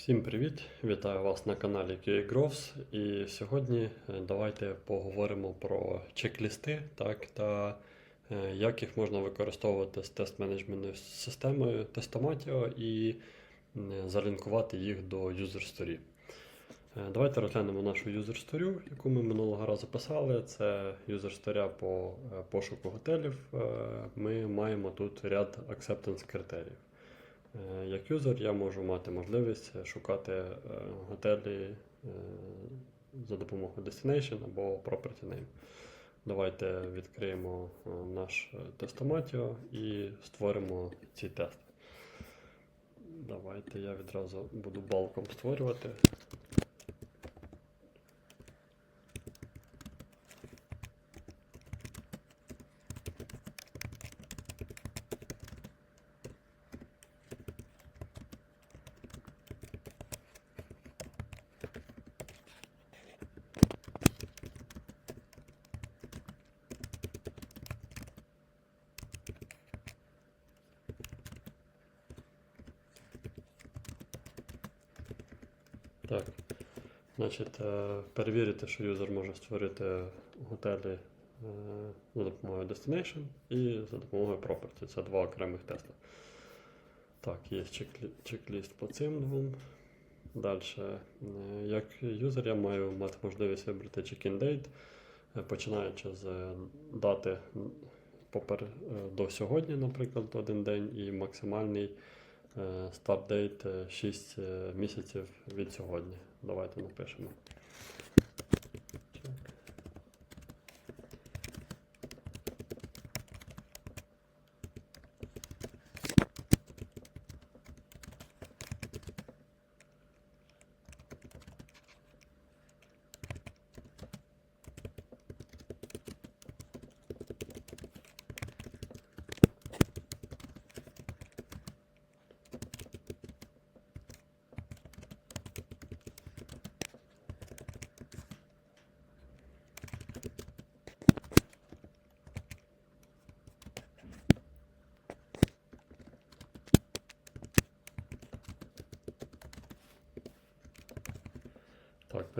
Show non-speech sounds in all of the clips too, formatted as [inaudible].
Всім привіт! Вітаю вас на каналі QA. І сьогодні е, давайте поговоримо про чек-лісти так, та е, як їх можна використовувати з тест-менеджментною системою Testomatio і залінкувати їх до. Е, Давайте розглянемо нашу story, яку ми минулого разу писали. Це story по е, пошуку готелів. Ми маємо тут ряд acceptance критеріїв. Е, Як юзер я можу мати можливість е, шукати е, готелі за допомогою Destination або Property Name. Давайте відкриємо наш тестоматіо і створимо ці тести. Давайте я відразу буду балком створювати. Так. Значить, е, перевірити, що юзер може створити готелі е, за допомогою Destination і за допомогою Property. Це два окремих тести. Так, є чек-лі- чек-ліст по цим двом. Далі, як юзер, я маю мати можливість вибрати check-in date, е, починаючи з е, дати попер, е, до сьогодні, наприклад, один день, і максимальний е, старт дейт 6 місяців від сьогодні. Давайте напишемо.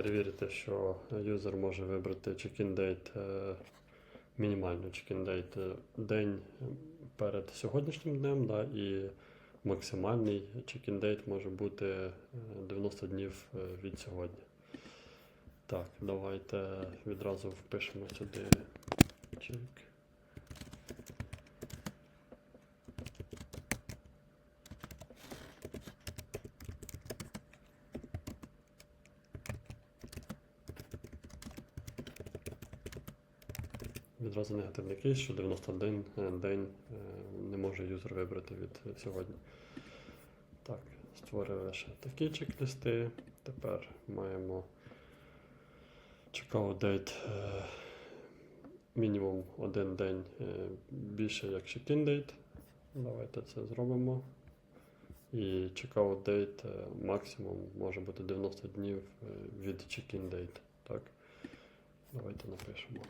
Перевірити, що юзер може вибрати check-in date, е, мінімальну check-in date е, день перед сьогоднішнім днем, да, і максимальний check-in date може бути е, 90 днів е, від сьогодні. Так, давайте відразу впишемо сюди check. Відразу негативний кейс, що 91 е, день е, не може юзер вибрати від сьогодні. Так, створили ще такі чек-листи. Тепер маємо checkout date е, мінімум один день більше як check-in date. Давайте це зробимо. І date е, максимум може бути 90 днів від check-in date. Так? Давайте напишемо.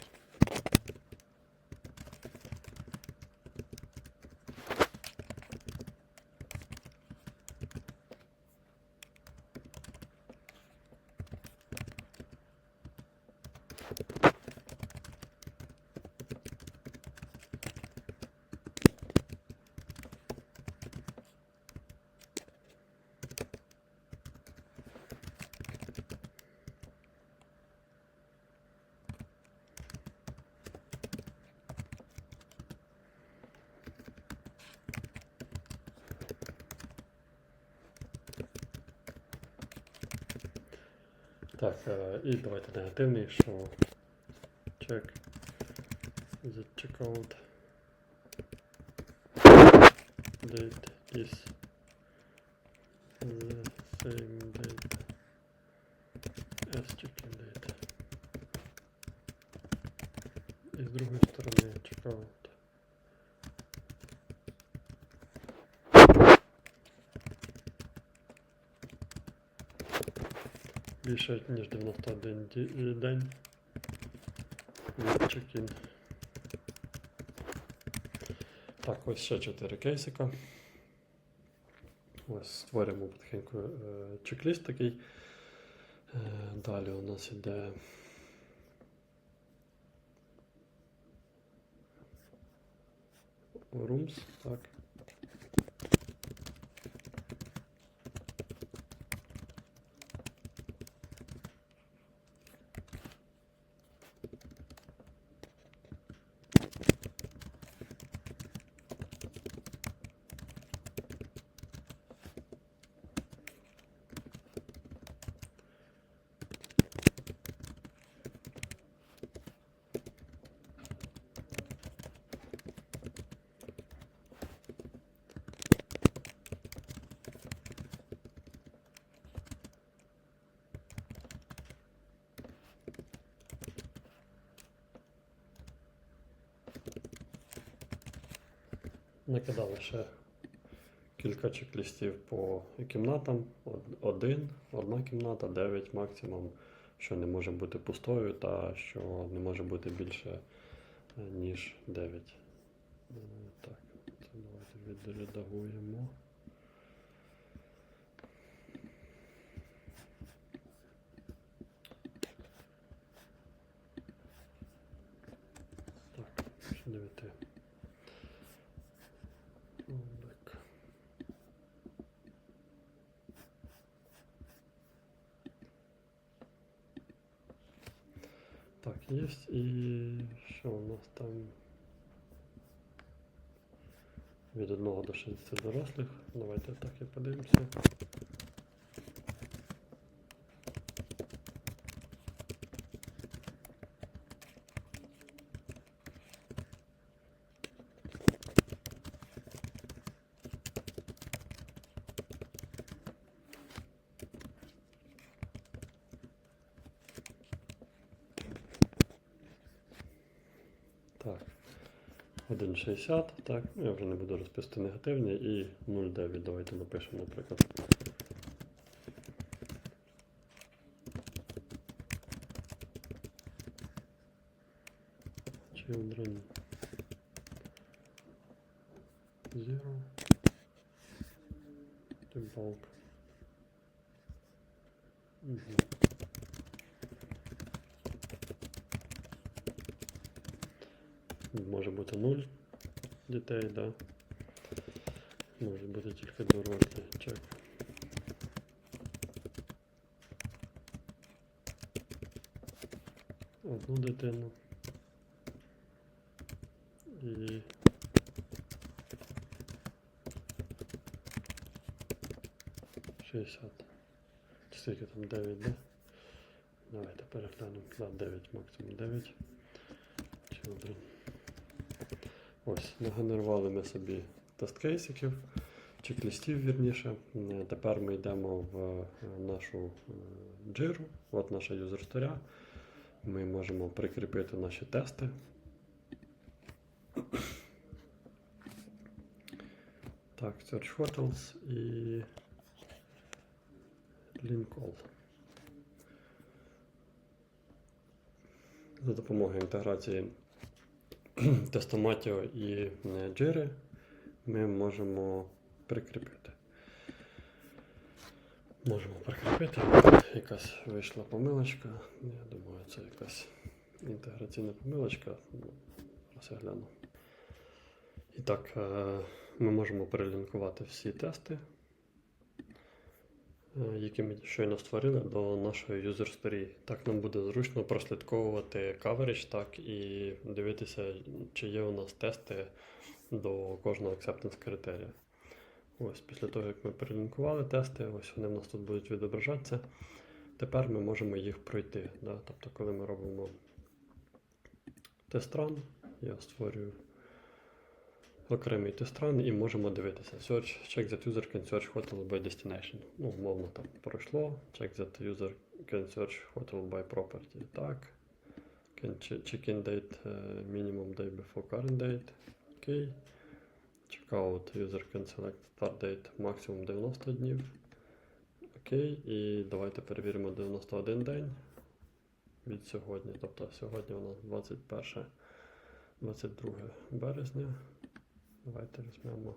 Так, е, і давайте негативний, що check the checkout date is the same date as check-in date. І з другої сторони Більше ніж 91 день. від Check-in. Так, ось ще 4 кейсика. Ось створюємо потихеньку е, чек-ліст такий. Е, Далі у нас іде. Rooms, так. накидали ще кілька чек-лістів по кімнатам. Один, одна кімната, дев'ять максимум, що не може бути пустою та що не може бути більше, е, ніж дев'ять. Е, так, це давайте відредагуємо. Так, є. І що у нас там? Від 1 до 60 дорослих. Давайте так і подивимося. Так. 1,60, так, ну, я вже не буду розписувати негативні і 0,9. Давайте напишемо, наприклад. Children zero to bulk. Мгм. Може бути 0 дітей, да. Може бути тільки дорослі. Чек. Одну дитину. І шістдесят. Скільки там 9, да? Давайте переглянемо. Да, 9, максимум 9. Children. Ось, нагенерували ми собі тест-кейсиків, чек-лістів вірніше. Е, Тепер ми йдемо в е, нашу е, джиру, от наша юзер-сторя. Ми можемо прикріпити наші тести. Так, Search Hotels і Linkall. За допомогою інтеграції [clears throat] тестоматіо і е, джири ми можемо прикріпити. Можемо прикріпити. Якась вийшла помилочка. Я думаю, це якась інтеграційна помилочка. Ну, Зараз я гляну. І так, е, ми можемо перелінкувати всі тести, які ми щойно створили до нашої user story. Так нам буде зручно прослідковувати coverage, так і дивитися, чи є у нас тести до кожного acceptance критерія. Ось після того, як ми перелінкували тести, ось вони в нас тут будуть відображатися. Тепер ми можемо їх пройти. Да? Тобто, коли ми робимо тест run, я створюю окремий тест run і можемо дивитися. Search, check that user can search hotel by destination. Ну, умовно так пройшло. Check that user can search hotel by property. Так. Can check-in date е, minimum day before current date. Окей. Checkout user can select start date максимум 90 днів. Окей. І давайте перевіримо 91 день від сьогодні. Тобто сьогодні у нас 21 22 березня. Давайте візьмемо.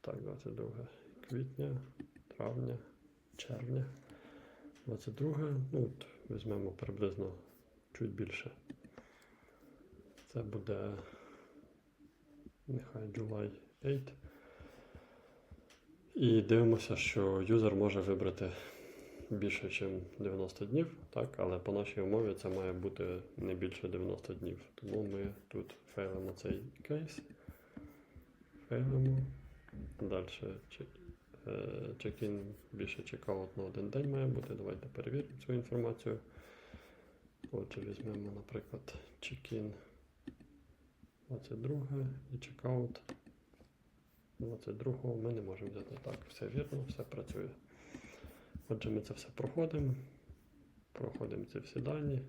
Так, 22 квітня, травня, червня. 22. Ну, от візьмемо приблизно чуть більше. Це буде нехай July 8. І дивимося, що юзер може вибрати більше, ніж 90 днів, так? але по нашій умові це має бути не більше 90 днів. Тому ми тут фейлимо цей кейс. Фейлимо. Далі чекін більше чекаут на один день має бути. Давайте перевіримо цю інформацію. Отже, візьмемо, наприклад, чекін 22 і чекаут 22 ми не можемо взяти. Так, все вірно, все працює. Отже, ми це все проходимо. Проходимо ці всі дані.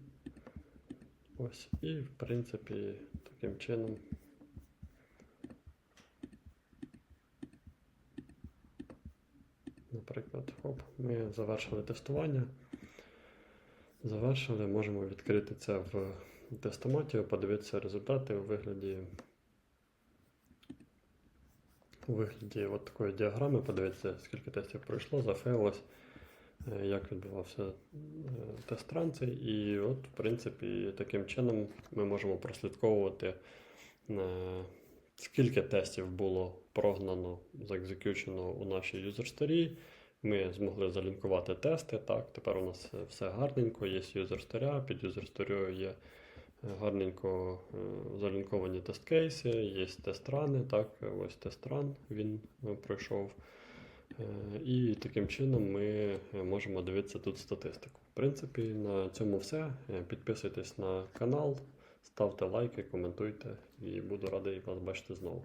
Ось. І, в принципі, таким чином. Наприклад, хоп, ми завершили тестування. Завершили, можемо відкрити це в тестоматі, подивитися результати у вигляді у вигляді от такої діаграми, подивитися, скільки тестів пройшло, зафейлилось, е, як відбувався е, тест транси. І от, в принципі, таким чином ми можемо прослідковувати, е, скільки тестів було прогнано, заекзекючено у нашій юзер-сторі. Ми змогли залінкувати тести. Так, тепер у нас все гарненько, є юзер-сторя, під юзер-сторією є гарненько е, залінковані тест-кейси, є тест-рани, так, ось тест-ран він е, пройшов. Е, І таким чином ми можемо дивитися тут статистику. В принципі, на цьому все. Е, Підписуйтесь на канал, ставте лайки, коментуйте і буду радий вас бачити знову.